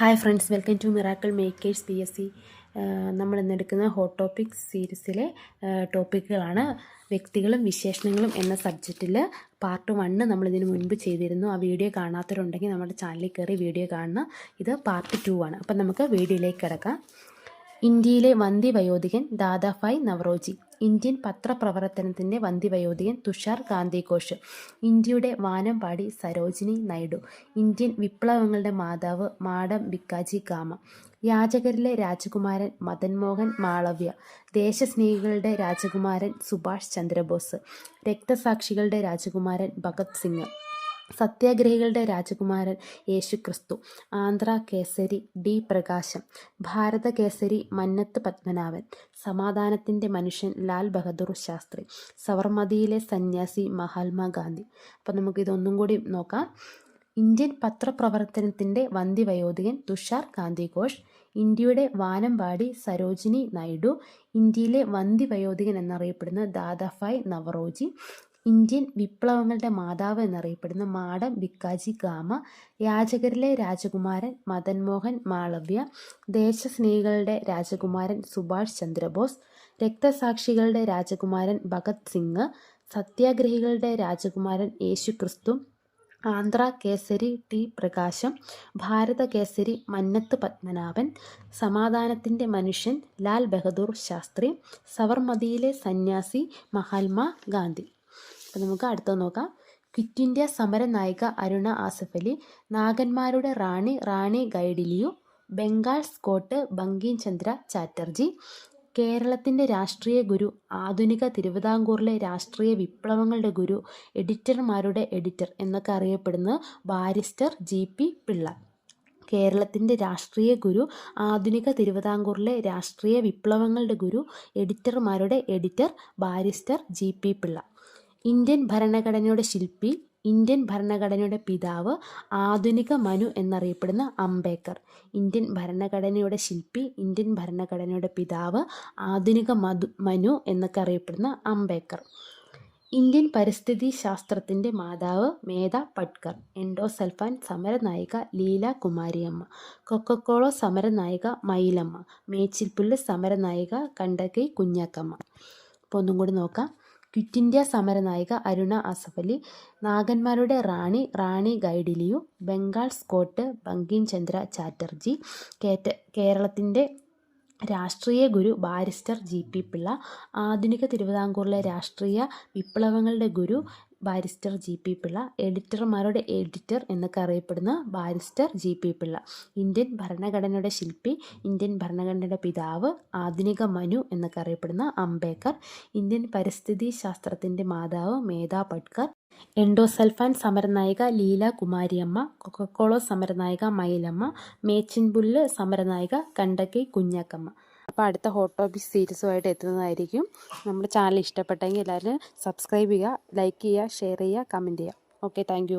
Hi friends welcome to miracle makers P S C നമ്മൾ ഇന്നെടുക്കുന്ന hot topics സീരീസിലെ ടോപ്പിക്കുകളാണ് വ്യക്തികളും വിശേഷണങ്ങളും എന്ന സബ്ജക്റ്റിൽ പാർട്ട് വണ്ണ് നമ്മൾ ഇതിനു മുൻപ് ചെയ്തിരുന്നു. ആ വീഡിയോ കാണാത്തവരുണ്ടെങ്കിൽ നമ്മുടെ ചാനലിൽ കയറി വീഡിയോ കാണണം ഇത് പാർട്ട് ടു ആണ്. അപ്പം നമുക്ക് വീഡിയോയിലേക്ക് കിടക്കാം. ഇന്ത്യയിലെ വന്ധ്യവയോധികൻ ദാദാഭായ് നവറോജി. ഇന്ത്യൻ പത്രപ്രവർത്തനത്തിന്റെ വന്ധ്യവയോധികൻ തുഷാർ ഗാന്ധി ഘോഷ് ഇന്ത്യയുടെ വാനമ്പാടി സരോജിനി നായിഡു. ഇന്ത്യൻ വിപ്ലവങ്ങളുടെ മാതാവ് മാഡം ബിക്കാജി കാമ യാചകരിലെ രാജകുമാരൻ മദൻ മോഹൻ മാളവ്യ. ദേശസ്നേഹികളുടെ രാജകുമാരൻ സുഭാഷ് ചന്ദ്രബോസ്. രക്തസാക്ഷികളുടെ രാജകുമാരൻ ഭഗത് സിംഗ്. സത്യാഗ്രഹികളുടെ രാജകുമാരൻ യേശുക്രിസ്തു. ആന്ധ്ര കേസരി ഡി പ്രകാശം. ഭാരത കേസരി മന്നത്ത് പത്മനാഭൻ. സമാധാനത്തിന്റെ മനുഷ്യൻ ലാൽ ബഹദൂർ ശാസ്ത്രി. സവർമതിയിലെ സന്യാസി മഹാത്മാഗാന്ധി അപ്പം നമുക്ക് ഇതൊന്നും കൂടി നോക്കാം. ഇന്ത്യൻ പത്രപ്രവർത്തനത്തിന്റെ വന്ധ്യവയോധികൻ തുഷാർ ഗാന്ധിഘോഷ്. ഇന്ത്യയുടെ വാനമ്പാടി സരോജിനി നായിഡു. ഇന്ത്യയിലെ വന്ധ്യവയോധികൻ എന്നറിയപ്പെടുന്ന ദാദാഫായ് നവറോജി. ഇന്ത്യൻ വിപ്ലവങ്ങളുടെ മാതാവ് എന്നറിയപ്പെടുന്ന മാഡം ബിക്കാജി ഗാമ യാചകരിലെ രാജകുമാരൻ മദൻ മോഹൻ മാളവ്യ ദേശസ്നേഹികളുടെ രാജകുമാരൻ സുഭാഷ് ചന്ദ്രബോസ് രക്തസാക്ഷികളുടെ രാജകുമാരൻ ഭഗത് സിംഗ് സത്യാഗ്രഹികളുടെ രാജകുമാരൻ യേശുക്രിസ്തു ആന്ധ്ര കേസരി ടി പ്രകാശം ഭാരത കേസരി മന്നത്ത് പത്മനാഭൻ സമാധാനത്തിന്റെ മനുഷ്യൻ ലാൽ ബഹദൂർ ശാസ്ത്രി സവർമതിയിലെ സന്യാസി മഹാത്മാ ഗാന്ധി. അപ്പോൾ നമുക്ക് അടുത്ത നോക്കാം. ക്വിറ്റ് ഇന്ത്യ സമര നായിക അരുണ ആസഫ് അലി നാഗന്മാരുടെ റാണി റാണി ഗൈഡിലിയു ബംഗാൾ സ്കോട്ട് ബങ്കിം ചന്ദ്ര ചാറ്റർജി കേരളത്തിന്റെ രാഷ്ട്രീയ ഗുരു ആധുനിക തിരുവിതാംകൂറിലെ രാഷ്ട്രീയ വിപ്ലവങ്ങളുടെ ഗുരു എഡിറ്റർമാരുടെ എഡിറ്റർ എന്നൊക്കെ അറിയപ്പെടുന്ന ബാരിസ്റ്റർ ജി പി പിള്ള. കേരളത്തിന്റെ രാഷ്ട്രീയ ഗുരു ആധുനിക തിരുവിതാംകൂറിലെ രാഷ്ട്രീയ വിപ്ലവങ്ങളുടെ ഗുരു എഡിറ്റർമാരുടെ editor barrister G P Pillai. Indian ഭരണഘടനയുടെ ശില്പി ഇന്ത്യൻ ഭരണഘടനയുടെ പിതാവ് ആധുനിക മനു എന്നറിയപ്പെടുന്ന അംബേദ്കർ. ഇന്ത്യൻ ഭരണഘടനയുടെ ശില്പി ഇന്ത്യൻ ഭരണഘടനയുടെ പിതാവ് ആധുനിക മധു മനു എന്നൊക്കെ അറിയപ്പെടുന്ന അംബേദ്കർ. ഇന്ത്യൻ പരിസ്ഥിതി ശാസ്ത്രത്തിന്റെ മാതാവ് മേധ പട്കർ. എൻഡോസൽഫാൻ സമരനായിക ലീല കുമാരിയമ്മ. കൊക്കക്കോള സമരനായിക മയിലമ്മ. മേച്ചിൽപ്പുല്ല് സമരനായിക കണ്ടകൈ കുഞ്ഞാക്കമ്മ. അപ്പോൾ ഒന്നും കൂടി നോക്കാം. ക്വിറ്റ് ഇന്ത്യ സമരനായിക അരുണ അസഫലി നാഗന്മാരുടെ റാണി റാണി ഗൈഡിലിയു ബംഗാൾ സ്കോട്ട് ബങ്കിം ചന്ദ്ര ചാറ്റർജി കേറ്റ കേരളത്തിന്റെ രാഷ്ട്രീയ ഗുരു ബാരിസ്റ്റർ ജി പി പിള്ള ആധുനിക തിരുവിതാംകൂറിലെ രാഷ്ട്രീയ വിപ്ലവങ്ങളുടെ ഗുരു ബാരിസ്റ്റർ ജി പി പിള്ള എഡിറ്റർമാരുടെ എഡിറ്റർ എന്നൊക്കെ അറിയപ്പെടുന്ന barrister G P Pillai. Indian ഭരണഘടനയുടെ ശില്പി ഇന്ത്യൻ ഭരണഘടനയുടെ പിതാവ് ആധുനിക മനു എന്നൊക്കെ അറിയപ്പെടുന്ന അംബേദ്കർ ഇന്ത്യൻ പരിസ്ഥിതി ശാസ്ത്രത്തിന്റെ മാതാവ് മേധാ പട്കർ എൻഡോസൽഫാൻ സമരനായിക ലീല കുമാരിയമ്മ കൊക്കക്കോളോ സമരനായിക മയിലമ്മ മേച്ചിൻപുല്ല് സമരനായിക കണ്ടക്കൈ കുഞ്ഞാക്കമ്മ. അപ്പോൾ അടുത്ത ഹോട്ട് ടോപ്പിക് സീരീസുമായിട്ട് എത്തുന്നതായിരിക്കും. നമ്മുടെ ചാനൽ ഇഷ്ടപ്പെട്ടെങ്കിൽ എല്ലാവരും സബ്സ്ക്രൈബ് ചെയ്യുക ലൈക്ക് ചെയ്യുക ഷെയർ ചെയ്യുക കമന്റ് ചെയ്യുക. Okay thank